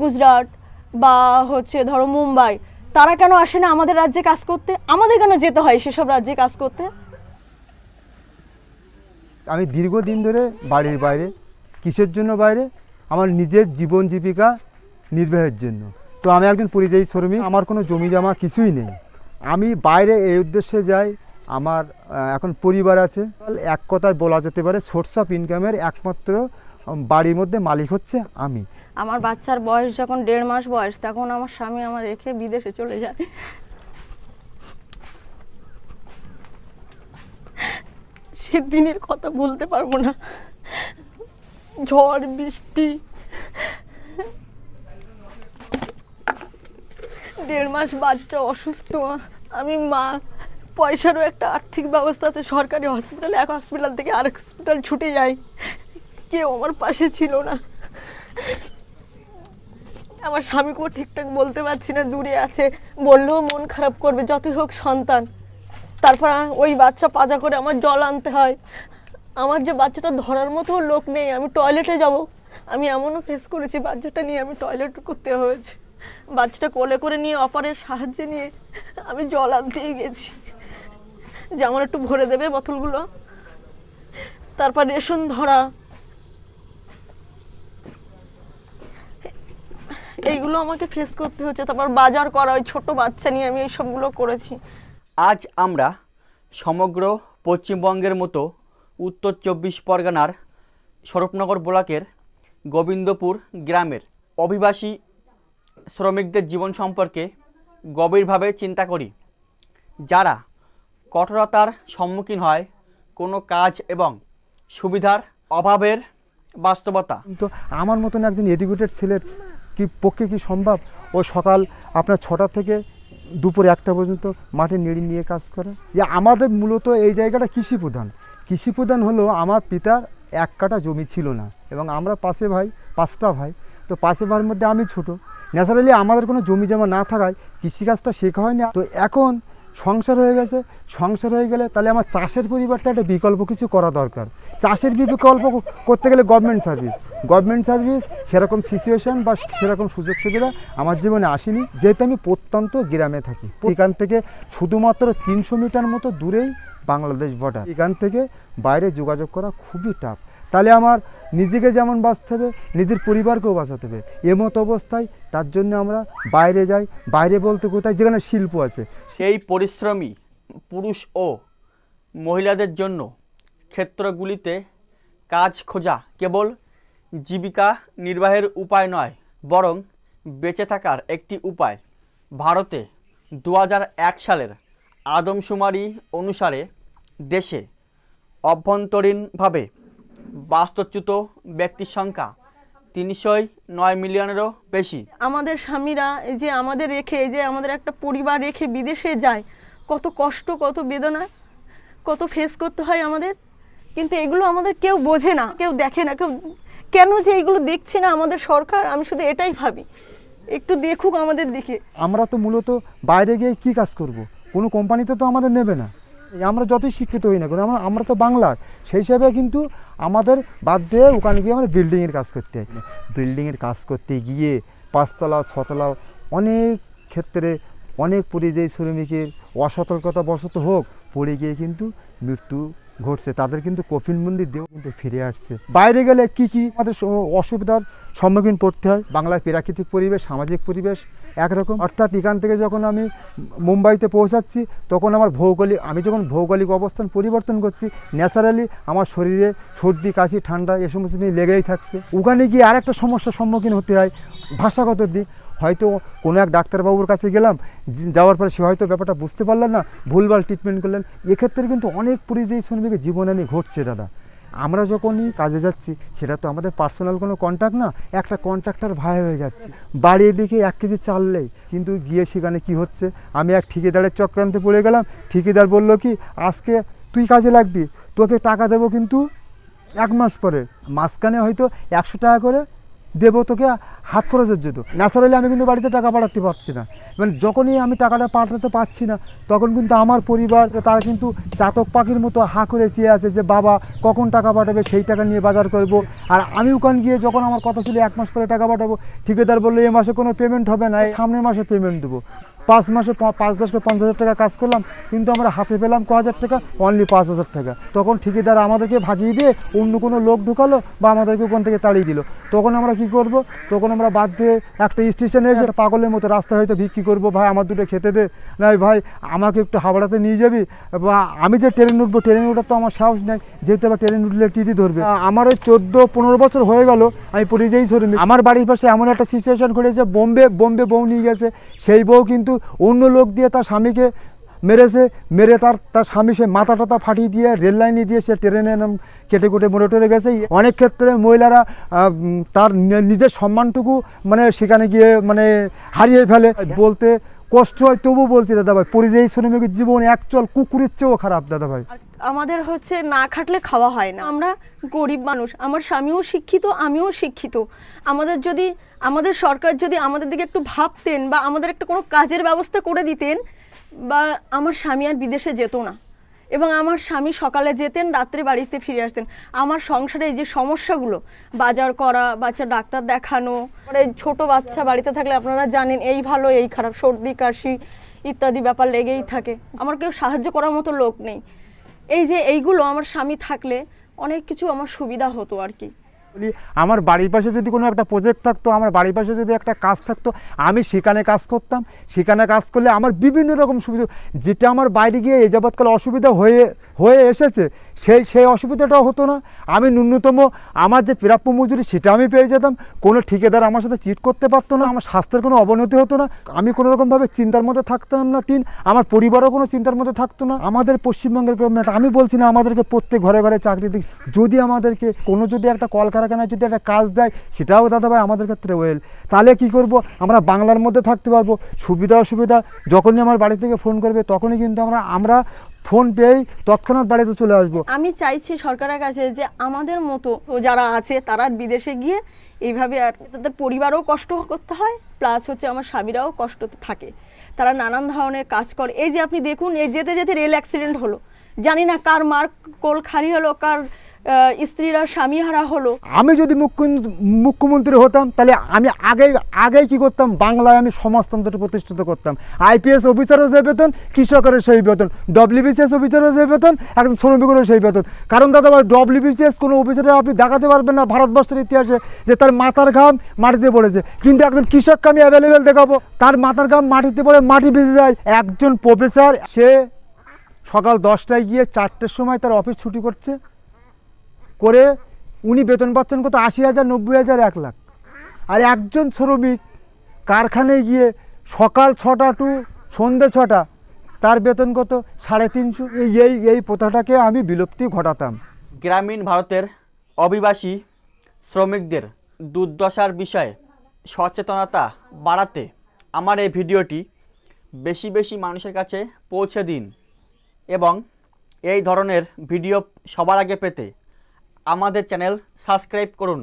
গুজরাট বা হচ্ছে ধরো মুম্বাই, তারা কেন আসে না আমাদের রাজ্যে কাজ করতে? আমাদের কেন যেতে হয় সেসব রাজ্যে কাজ করতে? আমি দীর্ঘদিন ধরে বাড়ির বাইরে, কিসের জন্য বাইরে? আমার নিজের জীবন জীবিকা নির্বাহের জন্য। তো আমি একজন পরিযায়ী শ্রমিক, আমার কোনো জমি জমা কিছুই নেই। আমি বাইরে এই উদ্দেশ্যে যাই, আমার এখন পরিবার আছে। এক কথায় বলা যেতে পারে সোর্স অফ ইনকামের একমাত্র বাড়ির মধ্যে মালিক হচ্ছে আমি। আমার বাচ্চার বয়স যখন দেড় মাস বয়স, তখন আমার স্বামী আমার রেখে বিদেশে চলে যায়। সেদিনের কথা বলতে পারব না। ঝড়, বৃষ্টি। দেড় মাস বাচ্চা অসুস্থ, আমি মা, পয়সারও একটা আর্থিক ব্যবস্থা আছে, সরকারি হসপিটালে এক হসপিটাল থেকে আরেক হসপিটাল ছুটে যাই। কেউ আমার পাশে ছিল না। আমার স্বামীকেও ঠিকঠাক বলতে পারছি না, দূরে আছে। বললেও মন খারাপ করবে, যতই হোক সন্তান। তারপর ওই বাচ্চা পাজা করে আমার জল আনতে হয়। আমার যে বাচ্চাটা ধরার মতো লোক নেই, আমি টয়লেটে যাব। আমি এমনও ফেস করেছি, বাচ্চাটা নিয়ে আমি টয়লেট করতে হয়েছে। বাচ্চাটা কোলে করে নিয়ে অপারের সাহায্যে নিয়ে আমি জল আনতেই গেছি। যে আমার একটু ভরে দেবে বোতলগুলো? তারপর রেশন ধরা এইগুলো আমাকে ফেস করতে হচ্ছে। তারপর বাজার করা ওই ছোট বাচ্চা নিয়ে আমি এই সবগুলো করেছি। আজ আমরা সমগ্র পশ্চিমবঙ্গের মতো উত্তর চব্বিশ পরগনার স্বরূপনগর ব্লকের গোবিন্দপুর গ্রামের অভিবাসী শ্রমিকদের জীবন সম্পর্কে গভীরভাবে চিন্তা করি। যারা কঠোরতার সম্মুখীন হয় কোনো কাজ এবং সুবিধার অভাবের বাস্তবতা। কিন্তু আমার মতন একজন এডুকেটেড ছেলের কি পক্ষে কি সম্ভব? ও সকাল আপনার ছটা থেকে দুপুর একটা পর্যন্ত মাঠে নেড়ি নিয়ে কাজ করে। যে আমাদের মূলত এই জায়গাটা কৃষি প্রধান। কৃষি প্রধান হলো আমার পিতার এক কাটা জমি ছিল না এবং আমরা পাশে ভাই, পাঁচটা ভাই। তো পাশে ভাইয়ের মধ্যে আমি ছোট। ন্যাচারালি আমাদের কোনো জমি জমা না থাকায় কৃষিকাজটা শেখা হয় না তো এখন সংসার হয়ে গেছে, সংসার হয়ে গেলে তাহলে আমার চাষের পরিবর্তে একটা বিকল্প কিছু করা দরকার। চাষের বিকল্প করতে গেলে গভর্নমেন্ট সার্ভিস গভর্নমেন্ট সার্ভিস সেরকম সিচুয়েশান বা সেরকম সুযোগ সুবিধা আমার জীবনে আসেনি। যেহেতু আমি প্রত্যন্ত গ্রামে থাকি। এখান থেকে শুধুমাত্র তিনশো মিটার মতো দূরেই বাংলাদেশ বর্ডার এখান থেকে বাইরে যোগাযোগ করা খুবই টাফ তাহলে আমার নিজেকে যেমন বাঁচতে হবে, নিজের পরিবারকেও বাঁচাতে হবে। এমত অবস্থায় তার জন্য আমরা বাইরে যাই, বাইরে বলতে কোথায়? যেখানে শিল্প আছে। সেই পরিশ্রমী পুরুষ ও মহিলাদের জন্য ক্ষেত্রগুলিতে কাজ খোঁজা কেবল জীবিকা নির্বাহের উপায় নয়, বরং বেঁচে থাকার একটি উপায়। ভারতে দু সালের আদমশুমারি অনুসারে দেশে অভ্যন্তরীণভাবে বাস্তুচ্যুত ব্যক্তির সংখ্যা তিনশোই নয় মিলিয়নেরও বেশি। আমাদের স্বামীরা এই যে আমাদের রেখে এই যে আমাদের একটা পরিবার রেখে বিদেশে যায় কত কষ্ট কত বেদনা কত ফেস করতে হয় আমাদের। কিন্তু এগুলো আমাদের কেউ বোঝে না কেউ দেখে না কেউ কেন যে এগুলো দেখছে না আমাদের সরকার আমি শুধু এটাই ভাবি। একটু দেখুক আমাদের দিকে। আমরা তো মূলত বাইরে গিয়ে কি কাজ করব। কোনো কোম্পানিতে তো আমাদের নেবে না। আমরা যতই শিক্ষিত হই না কেন, আমরা আমরা তো বাংলার সেই হিসাবে কিন্তু আমাদের বাদ দিয়ে ওখানে গিয়ে আমরা বিল্ডিংয়ের কাজ করতে হয় বিল্ডিংয়ের কাজ করতে গিয়ে পাঁচতলা, ছতলা অনেক ক্ষেত্রে অনেক পরিযায়ী শ্রমিকের অসতর্কতা বশত হোক, পড়ে গিয়ে কিন্তু মৃত্যু ঘটছে। তাদের কিন্তু কফিন মন্দির দিয়েও কিন্তু ফিরে আসছে। বাইরে গেলে কি কি আমাদের অসুবিধার সম্মুখীন পড়তে হয়? বাংলার প্রাকৃতিক পরিবেশ, সামাজিক পরিবেশ একরকম। অর্থাৎ এখান থেকে যখন আমি মুম্বাইতে পৌঁছাচ্ছি, তখন আমার ভৌগোলিক আমি যখন ভৌগোলিক অবস্থান পরিবর্তন করছি, ন্যাচারালি আমার শরীরে সর্দি, কাশি, ঠান্ডা এ সমস্ত নিয়ে লেগেই থাকছে। ওখানে গিয়ে আরেকটা সমস্যার সম্মুখীন হতে হয়, ভাষাগত দিক। হয়তো কোনো এক ডাক্তারবাবুর কাছে গেলাম যাওয়ার পরে সে হয়তো ব্যাপারটা বুঝতে পারলেন না, ভুলভাল ট্রিটমেন্ট করলেন। এক্ষেত্রে কিন্তু অনেক পরিযায়ী শ্রমিকের জীবনানি ঘটছে দাদা। আমরা যখনই কাজে যাচ্ছি, সেটা তো আমাদের পার্সোনাল কোনো কন্ট্যাক্ট না, একটা কন্ট্রাক্টার ভাই হয়ে যাচ্ছে। বাড়ির দিকে এক কেজি চাললেই কিন্তু গিয়ে সেখানে কি হচ্ছে? আমি এক ঠিকাদারের চক্রান্তে পড়ে গেলাম, ঠিকাদার বলল কি, আজকে তুই কাজে লাগবি, তোকে টাকা দেবো কিন্তু এক মাস পরে। মাঝখানে হয়তো একশো টাকা করে দেবো তোকে, হাত খরচের জন্য ন্যাচারালি আমি কিন্তু বাড়িতে টাকা পাঠাতে পারছি না। মানে যখনই আমি টাকাটা পাঠাতে পারছি না, তখন কিন্তু আমার পরিবার, তারা কিন্তু চাতক পাখির মতো হা করে চেয়ে আছে যে, বাবা, কখন টাকা পাঠাবে? সেই টাকা নিয়ে বাজার করব। আর আমি ওখান গিয়ে যখন আমার কথা ছিল, এক মাস পরে টাকা পাঠাবো, ঠিকাদার বলল, এ মাসে কোনো পেমেন্ট হবে না সামনের মাসে পেমেন্ট দেবো। পাঁচ মাসে পাঁচ দশ পঞ্চাশ হাজার টাকা কাজ করলাম, কিন্তু আমরা হাতে পেলাম ক হাজার টাকা? অনলি পাঁচ হাজার টাকা। তখন ঠিকাদার আমাদেরকে ভাগিয়ে দিয়ে অন্য কোনো লোক ঢুকালো বা আমাদেরকে ওখান থেকে তাড়িয়ে দিল। তখন আমরা কি করব? তখন আমরা বাধ্য হয়ে একটা স্টেশনে এসে পাগলের মতো রাস্তায় হয়তো ভিক্ষি করব, ভাই, আমার দুটো খেতে দে। নাই ভাই, আমাকে একটু হাওড়াতে নিয়ে যাবি? বা, আমি যে ট্রেনে উঠবো, ট্রেনে ওঠার তো আমার সাহস নেই, যেহেতু আবার ট্রেন উঠলে টিটি ধরবে। আমার ওই চোদ্দ পনেরো বছর হয়ে গেল, আমি পরিযায়ী শ্রমিক আমার বাড়ির পাশে এমন একটা সিচুয়েশন ঘটেছে, বোম্বে বোম্বে বউ নিয়ে গেছে। সেই বউ কিন্তু অন্য লোক দিয়ে তার স্বামীকে মেরেছে, মেরে তার তার স্বামী সে মাথা টাথা ফাটিয়ে দিয়ে, রেল লাইনে দিয়ে সে ট্রেনে কেটে কুটে মরে টরে গেছে। অনেক ক্ষেত্রে মহিলারা তার নিজের সম্মানটুকু মানে সেখানে গিয়ে মানে হারিয়ে ফেলে। বলতে কষ্ট হয় তবু বলছি দাদা ভাই পরিযায়ী শ্রমিকের জীবন একচল কুকুরের চেয়েও খারাপ দাদা ভাই আমাদের হচ্ছে না খাটলে খাওয়া হয় না। আমরা গরিব মানুষ, আমার স্বামীও শিক্ষিত, আমিও শিক্ষিত। আমাদের যদি, আমাদের সরকার যদি আমাদের দিকে একটু ভাবতেন বা আমাদের একটা কোনো কাজের ব্যবস্থা করে দিতেন, বা আমার স্বামী আর বিদেশে যেত না। এবং আমার স্বামী সকালে যেতেন, রাত্রে বাড়িতে ফিরে আসতেন। আমার সংসারে এই যে সমস্যাগুলো, বাজার করা, বাচ্চা ডাক্তার দেখানো মানে ছোট বাচ্চা বাড়িতে থাকলে আপনারা জানেন, এই ভালো, এই খারাপ, সর্দি, কাশি ইত্যাদি ব্যাপার লেগেই থাকে। আমার কেউ সাহায্য করার মতো লোক নেই। এই যে এইগুলো আমার স্বামী থাকলে অনেক কিছু আমার সুবিধা হতো আর কি। বলি, আমার বাড়ির পাশে যদি কোনো একটা প্রজেক্ট থাকতো, আমার বাড়ির পাশে যদি একটা কাজ থাকতো, আমি সেখানে কাজ করতাম। সেখানে কাজ করলে আমার বিভিন্ন রকম সুবিধা যেটা আমার বাইরে গিয়ে এই যাবৎকাল অসুবিধা হয়ে হয়ে এসেছে, সেই সেই অসুবিধাটাও হতো না। আমি ন্যূনতম আমার যে প্রাপ্য মজুরি, সেটা আমি পেয়ে যেতাম। কোনো ঠিকাদার আমার সাথে চিট করতে পারতো না, আমার স্বাস্থ্যের কোনো অবনতি হতো না। আমি কোনো রকমভাবে চিন্তার মধ্যে থাকতাম না, তিন, আমার পরিবারও কোনো চিন্তার মধ্যে থাকতো না। আমাদের পশ্চিমবঙ্গের গভর্নমেন্ট আমি বলছি না আমাদেরকে প্রত্যেক ঘরে ঘরে চাকরি দিক। যদি আমাদেরকে কোনো যদি একটা কলকারখানায় যদি একটা কাজ দেয়, সেটাও দাদা ভাই আমাদের ক্ষেত্রে ওয়েল তাহলে কি করব? আমরা বাংলার মধ্যে থাকতে পারব। সুবিধা, অসুবিধা, যখনই আমার বাড়ি থেকে ফোন করবে, তখনই কিন্তু আমরা আমরা ফোন পেয়েই তৎক্ষণাৎ বাড়িতে চলে আসব। আমি চাইছি সরকারের কাছে যে আমাদের মতো যারা আছে, তারা বিদেশে গিয়ে এইভাবে আর তাদের পরিবারও কষ্ট করতে হয় প্লাস হচ্ছে আমার স্বামীরাও কষ্টতে থাকে। তারা নানান ধরনের কাজ করে। এই যে আপনি দেখুন, এই যেতে যেতে রেল অ্যাক্সিডেন্ট হলো। জানি না কার মার কোল খালি হলো, কার স্ত্রীরা স্বামী হারা হলো। আমি যদি মুখ্য- মুখ্যমন্ত্রী হতাম, তাহলে আমি আগে আগে কি করতাম? বাংলায় আমি সমাজতন্ত্র প্রতিষ্ঠিত করতাম। আইপিএস অফিসারও যে বেতন, কৃষকেরও সেই বেতন। ডব্লিউবিসিএস অফিসারও যে বেতন, একজন শ্রমিকেরও সেই বেতন। কারণ দাদা ডব্লিউবিসিএস কোনো অফিসারে আপনি দেখাতে পারবেন না ভারতবর্ষের ইতিহাসে, যে তার মাথার ঘাম মাটিতে পড়েছে। কিন্তু একজন কৃষককে আমি অ্যাভেলেবেল দেখাবো, তার মাথার ঘাম মাটিতে পড়ে মাটি ভিজে যায়। একজন প্রফেসর সে সকাল দশটায় গিয়ে চারটের সময় তার অফিস ছুটি করছে। করে উনি বেতন পাচ্ছেন কত? আশি হাজার, নব্বই হাজার, এক লাখ। আর একজন শ্রমিক কারখানায় গিয়ে সকাল ছটা টু সন্ধ্যে ছটা, তার বেতন কত? সাড়ে তিনশো। এই এই এই প্রথাটাকে আমি বিলুপ্তি ঘটাতাম। গ্রামীণ ভারতের অভিবাসী শ্রমিকদের দুর্দশার বিষয়ে সচেতনতা বাড়াতে আমার এই ভিডিওটি বেশি বেশি মানুষের কাছে পৌঁছে দিন এবং এই ধরনের ভিডিও সবার আগে পেতে আমাদের চ্যানেল সাবস্ক্রাইব করুন।